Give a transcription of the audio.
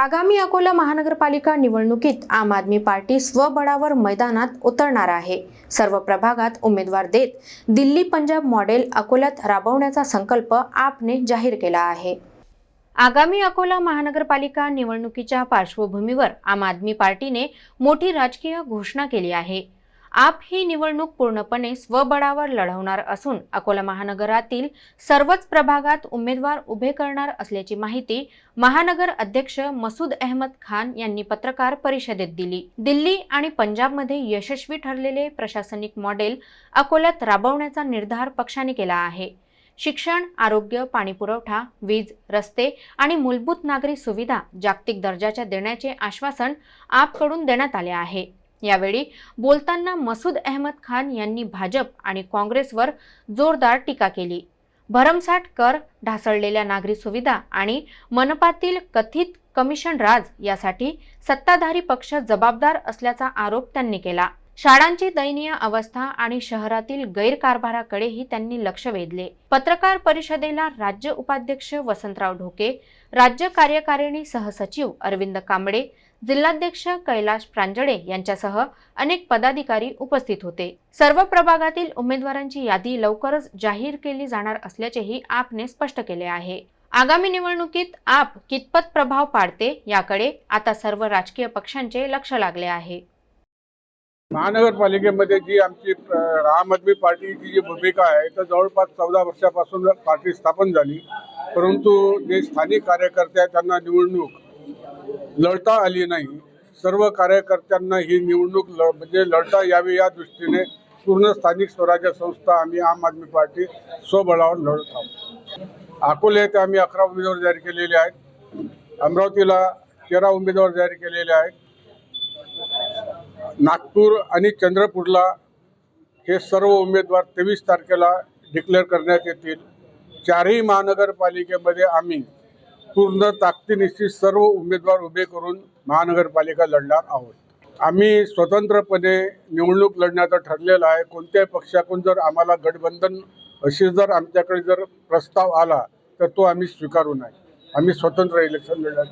आगामी अकोला महानगरपालिका निवडणुकीत आम आदमी पार्टी स्वबळावर मैदानात उतरणार आहे. सर्व प्रभागात उमेदवार देत दिल्ली पंजाब मॉडेल अकोल्यात राबवण्याचा संकल्प आपने जाहीर केला आहे. आगामी अकोला महानगरपालिका निवडणुकीच्या पार्श्वभूमीवर आम आदमी पार्टीने मोठी राजकीय घोषणा केली आहे. आप ही निवडणूक पूर्णपणे स्वबळावर लढवणार असून अकोला महानगरातील सर्वच प्रभागात उमेदवार उभे करणार असल्याची माहिती महानगर अध्यक्ष मसूद अहमद खान यांनी पत्रकार परिषदेत दिली. दिल्ली आणि पंजाबमध्ये यशस्वी ठरलेले प्रशासनिक मॉडेल अकोल्यात राबवण्याचा निर्धार पक्षाने केला आहे. शिक्षण आरोग्य पाणीपुरवठा वीज रस्ते आणि मूलभूत नागरी सुविधा जागतिक दर्जाच्या देण्याचे आश्वासन आपकडून देण्यात आले आहे. यावेळी बोलताना मसूद अहमद खान यांनी भाजप आणि काँग्रेसवर जोरदार टीका केली. भरमसाठ कर ढासळलेल्या नागरी सुविधा आणि मनपातील कथित कमिशन राज यासाठी सत्ताधारी पक्ष जबाबदार असल्याचा आरोप त्यांनी केला. शाळांची दयनीय अवस्था आणि शहरातील गैरकारभाराकडेही त्यांनी लक्ष वेधले. पत्रकार परिषदेला राज्य उपाध्यक्ष वसंतराव ढोके राज्य कार्यकारिणी सहसचिव अरविंद कांबळे जिल्हाध्यक्ष कैलाश प्रांजळे यांच्यासह अनेक पदाधिकारी उपस्थित होते. सर्व प्रभागातील उमेदवारांची यादी लवकरच जाहीर केली जाणार असल्याचेही आपने स्पष्ट केले आहे. आगामी निवडणुकीत आप कितपत प्रभाव पाडते याकडे आता सर्व राजकीय पक्षांचे लक्ष लागले आहे. महानगरपालिकेमध्ये जी आमची आम आदमी पार्टीची जी भूमिका आहे तर जवळपास चौदा वर्षापासून पार्टी स्थापन झाली. परंतु जे स्थानिक कार्यकर्ते आहेत त्यांना निवडणूक लढता आली नाही. सर्व कार्यकर्त्यांना ही निवडणूक ल म्हणजे लढता यावी या दृष्टीने पूर्ण स्थानिक स्वराज्य संस्था आम्ही आम आदमी पार्टी स्वबळावर लढत आहोत. अकोले येथे आम्ही अकरा उमेदवार जाहीर केलेले आहेत. अमरावतीला तेरा उमेदवार जाहीर केलेले आहेत. नागपूर आणि चंद्रपूरला हे सर्व उमेदवार तेवीस तारखेला डिक्लेअर करण्यात येतील. चारही महानगरपालिकेमध्ये आम्ही पूर्ण ताकदीनिशी सर्व उमेदवार उभे करून महानगरपालिका लढणार आहोत. आम्ही स्वतंत्रपणे निवडणूक लढण्याचं ठरलेलं आहे. कोणत्याही पक्षाकडून जर आम्हाला गठबंधन अशी जर आमच्याकडे जर प्रस्ताव आला तर तो आम्ही स्वीकारू नाही आम्ही स्वतंत्र इलेक्शन लढणार